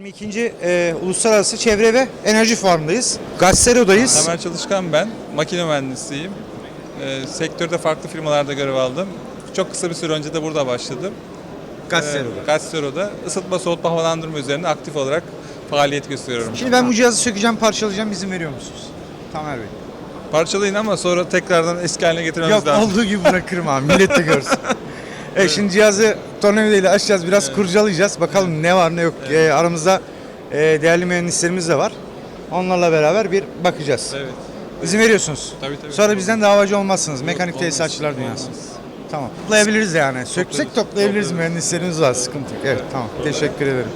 22. e, Uluslararası Çevre ve Enerji Fuarı'ndayız. Gazetero'dayız. Tamer Çalışkan ben. Makine mühendisiyim. Ee, sektörde farklı firmalarda görev aldım. Çok kısa bir süre önce de burada başladım. Gazetero'da. Ee, Gazetero'da ısıtma, soğutma, havalandırma üzerine aktif olarak faaliyet gösteriyorum. Şimdi ben bu cihazı sökeceğim, parçalayacağım. İzin veriyor musunuz? Tamer Bey. Parçalayın ama sonra tekrardan eski haline getirmemiz Yok lazım. olduğu gibi bırakırım abi. Millet de görsün. evet şimdi cihazı tornavidayla açacağız. Biraz kurcalayacağız. Bakalım ne var ne yok. E, aramızda e, değerli mühendislerimiz de var. Onlarla beraber bir bakacağız. Evet. İzin veriyorsunuz. Tabii, tabii. Sonra bizden davacı olmazsınız. Mekanik tesisatçılar dünyası. Tamam. Toplayabiliriz yani. Söksek toplayabiliriz. Mühendislerimiz var. Sıkıntı yok. Evet tamam. Teşekkür ederim.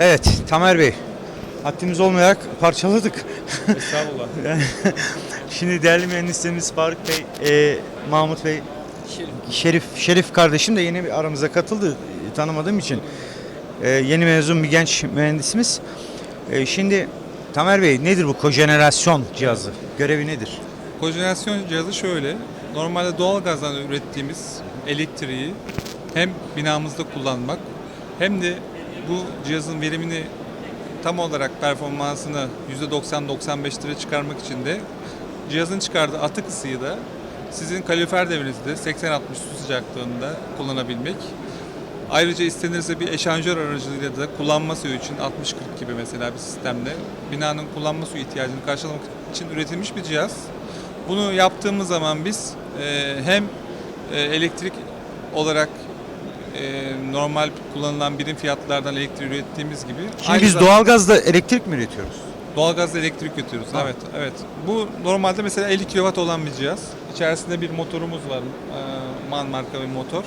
Evet Tamer Bey. Haddimiz olmayarak parçaladık. Estağfurullah. Şimdi değerli mühendislerimiz Faruk Bey, e, Mahmut Bey, Şerif Şerif kardeşim de yeni bir aramıza katıldı e, tanımadığım için. E, yeni mezun bir genç mühendisimiz. E, şimdi Tamer Bey nedir bu kojenerasyon cihazı? Görevi nedir? Kojenerasyon cihazı şöyle. Normalde doğal gazdan ürettiğimiz elektriği hem binamızda kullanmak hem de bu cihazın verimini tam olarak performansını %90-95'lere çıkarmak için de cihazın çıkardığı atık ısıyı da sizin kalorifer devrinizde 80-60 su sıcaklığında kullanabilmek. Ayrıca istenirse bir eşanjör aracılığıyla da kullanma suyu için 60-40 gibi mesela bir sistemde binanın kullanma suyu ihtiyacını karşılamak için üretilmiş bir cihaz. Bunu yaptığımız zaman biz e, hem e, elektrik olarak e, normal kullanılan birim fiyatlardan elektrik ürettiğimiz gibi Şimdi aynı biz zamanda doğalgazda elektrik mi üretiyoruz? doğalgazla elektrik götürüyoruz. Evet, evet. Bu normalde mesela 50 kW olan bir cihaz. İçerisinde bir motorumuz var. e, Man marka bir motor.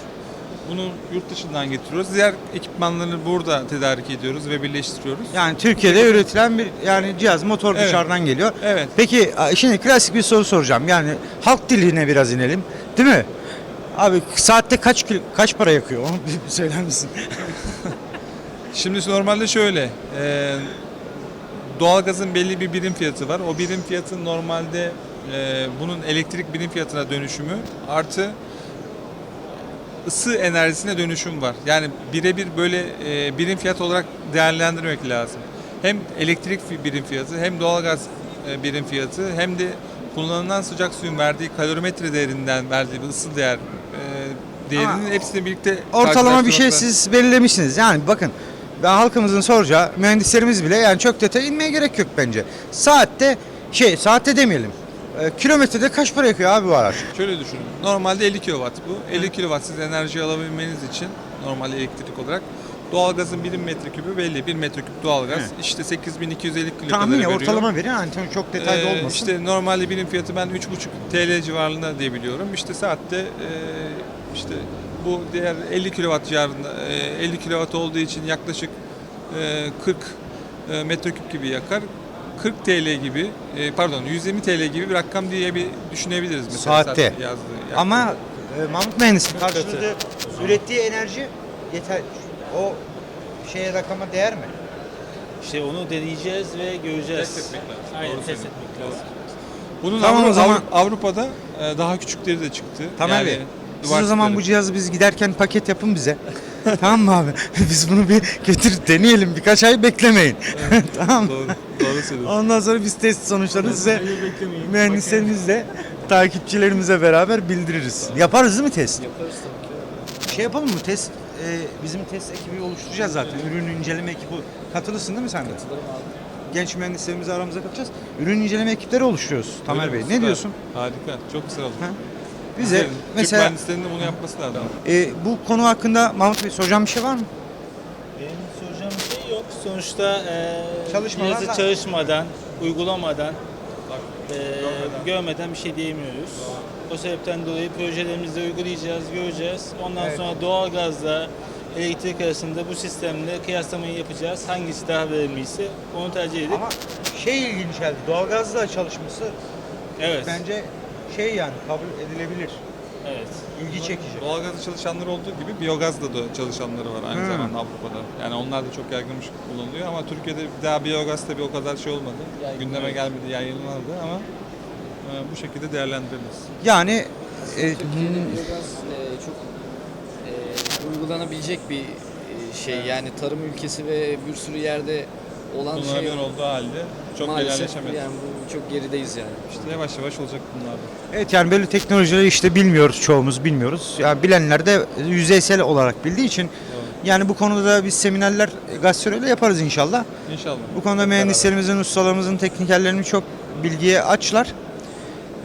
Bunu yurt dışından getiriyoruz. Diğer ekipmanları burada tedarik ediyoruz ve birleştiriyoruz. Yani Türkiye'de üretilen bir yani cihaz motor Evet. dışarıdan geliyor. Evet. Peki a, şimdi klasik bir soru soracağım. Yani halk diline biraz inelim. Değil mi? Abi saatte kaç kaç para yakıyor? Onu bir, söyler misin? Şimdi normalde şöyle, e, doğalgazın belli bir birim fiyatı var. O birim fiyatın normalde e, bunun elektrik birim fiyatına dönüşümü artı ısı enerjisine dönüşüm var. Yani birebir böyle e, birim fiyat olarak değerlendirmek lazım. Hem elektrik birim fiyatı hem doğalgaz e, birim fiyatı hem de kullanılan sıcak suyun verdiği kalorimetre değerinden verdiği ısı değer değerinin Ama hepsini birlikte Ortalama bir şey karşılaştırmakla- siz belirlemişsiniz. Yani bakın ben halkımızın soracağı mühendislerimiz bile yani çok detaya inmeye gerek yok bence. Saatte şey saatte demeyelim. E, kilometrede kaç para yakıyor abi bu araç? Şöyle düşünün. Normalde 50 kW bu. 50 kW siz enerji alabilmeniz için normal elektrik olarak doğalgazın birim metreküpü belli. 1 metreküp doğalgaz Evet. işte 8250 kilokalori Tahmini veriyor. ortalama verin çok- çok detaylı Ee, olmasın. İşte normalde birim fiyatı ben 3,5 TL civarında diye biliyorum. İşte saatte e, işte bu diğer 50 kW civarında e, 50 kW olduğu için yaklaşık e, 40 e, metreküp gibi yakar. 40 TL gibi e, pardon 120 TL gibi bir rakam diye bir düşünebiliriz mesela Saatte. yazdığı. yaktığı. Ama e, Mahmut Mühendis karşılığı ürettiği enerji yeter. O şeye rakama değer mi? İşte onu deneyeceğiz ve göreceğiz. Test etmek lazım. Aynen Doğru test etmek lazım. Bunun Tamam Avru- o zaman- Avru- Avrupa'da e, daha küçükleri de çıktı. Tamer Yani, Bey, Siz o zaman bu cihazı biz giderken paket yapın bize. tamam mı abi? Biz bunu bir götür deneyelim. Birkaç ay beklemeyin. tamam mı? Doğru, doğru söylüyorsun. Ondan sonra biz test sonuçlarını size mühendislerimizle, takipçilerimizle beraber bildiririz. Yaparız değil mi test? Yaparız tabii ki. Şey yapalım mı test? e, bizim test ekibi oluşturacağız zaten. Ürün inceleme ekibi katılırsın değil mi sen de? Katılırım abi. Genç mühendislerimizi aramıza katacağız. Ürün inceleme ekipleri oluşturuyoruz Tamer Öyle Bey. mi? Ne Süper. diyorsun? Harika. Çok güzel oldu. Ha? Bize Güzel. Türk mesela mühendislerinin de bunu yapması lazım. e, bu konu hakkında Mahmut Bey soracağım bir şey var mı? Benim soracağım bir şey yok. Sonuçta e, da- çalışmadan, uygulamadan, e, görmeden bir şey diyemiyoruz. O sebepten dolayı projelerimizde uygulayacağız, göreceğiz. Ondan Evet. sonra doğalgazla elektrik arasında bu sistemle kıyaslamayı yapacağız. Hangisi daha verimliyse onu tercih edip Ama şey ilginç geldi. Doğalgazla çalışması evet. bence şey yani kabul edilebilir. Evet. İlgi çekici. Doğalgazda çalışanları olduğu gibi biyogazda da çalışanları var aynı Hmm. zamanda Avrupa'da. Yani onlar da çok yaygın bir şekilde kullanılıyor ama Türkiye'de daha biyogaz tabii o kadar şey olmadı. Yaygın, Gündeme evet. gelmedi, yayınlanmadı ama e, bu şekilde değerlendiririz. Yani e, Türkiye'de biyogaz e, çok e, uygulanabilecek bir e, şey. Yani tarım ülkesi ve bir sürü yerde olan şey Kullanabilir olduğu halde çok maalesef yani bu çok gerideyiz yani. İşte yavaş yavaş olacak bunlar da. evet yani böyle teknolojileri işte bilmiyoruz çoğumuz bilmiyoruz. Yani bilenler de yüzeysel olarak bildiği için yani bu konuda da biz seminerler gazetörüyle yaparız inşallah. İnşallah. Bu konuda mühendislerimizin, ustalarımızın, teknikerlerinin çok bilgiye açlar.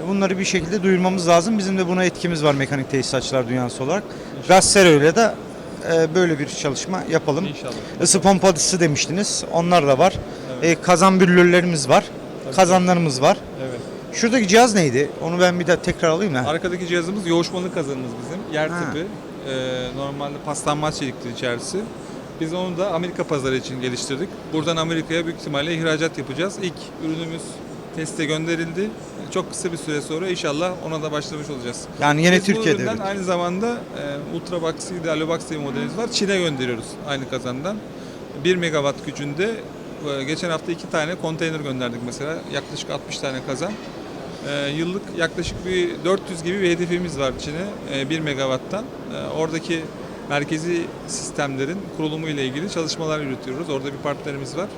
Bunları bir şekilde duyurmamız lazım. Bizim de buna etkimiz var mekanik tesisatçılar dünyası olarak. Gazetörüyle de e, böyle bir çalışma yapalım. İnşallah. Isı pompalısı demiştiniz. Onlar da var. E, kazan büllürlerimiz var. Kazanlarımız var. Evet. Şuradaki cihaz neydi? Onu ben bir daha tekrar alayım da. Arkadaki cihazımız yoğuşmalı kazanımız bizim. Yer Ha. tipi. E, normalde paslanmaz çelikli içerisi. Biz onu da Amerika pazarı için geliştirdik. Buradan Amerika'ya büyük ihtimalle ihracat yapacağız. İlk ürünümüz teste gönderildi. Çok kısa bir süre sonra inşallah ona da başlamış olacağız. Yani yine Biz bu Türkiye'de. üründen üretim. aynı zamanda e, Ultra Box ile Alobox diye modelimiz var. Çin'e gönderiyoruz aynı kazandan. 1 megawatt gücünde e, geçen hafta iki tane konteyner gönderdik mesela. Yaklaşık 60 tane kazan. E, yıllık yaklaşık bir 400 gibi bir hedefimiz var Çin'e e, 1 megawatttan. E, oradaki merkezi sistemlerin kurulumu ile ilgili çalışmalar yürütüyoruz. Orada bir partnerimiz var.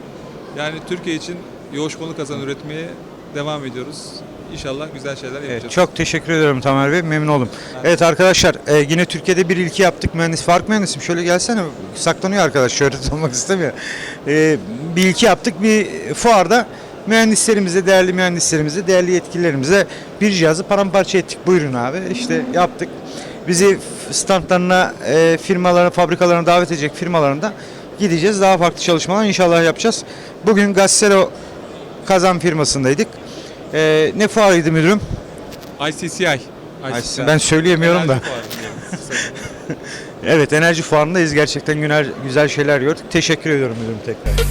Yani Türkiye için yoğuşmalı kazan üretmeye devam ediyoruz. İnşallah güzel şeyler yapacağız. Evet, çok teşekkür ederim Tamer Bey. Memnun oldum. Evet arkadaşlar e, yine Türkiye'de bir ilki yaptık. Mühendis Fark mühendisim. Şöyle gelsene. Saklanıyor arkadaş. Şöhret olmak istemiyor. E, bir ilki yaptık. Bir fuarda mühendislerimize, değerli mühendislerimize, değerli yetkililerimize bir cihazı paramparça ettik. Buyurun abi. İşte yaptık. Bizi standlarına, e, firmalarına, fabrikalarına davet edecek firmalarında gideceğiz. Daha farklı çalışmalar inşallah yapacağız. Bugün Gassero kazan firmasındaydık. E, ne fuarıydı müdürüm? ICCI. Ay, Ben söyleyemiyorum da. Enerji fuarı. Evet enerji fuarındayız. Gerçekten güzel, güzel şeyler gördük. Teşekkür ediyorum müdürüm tekrar.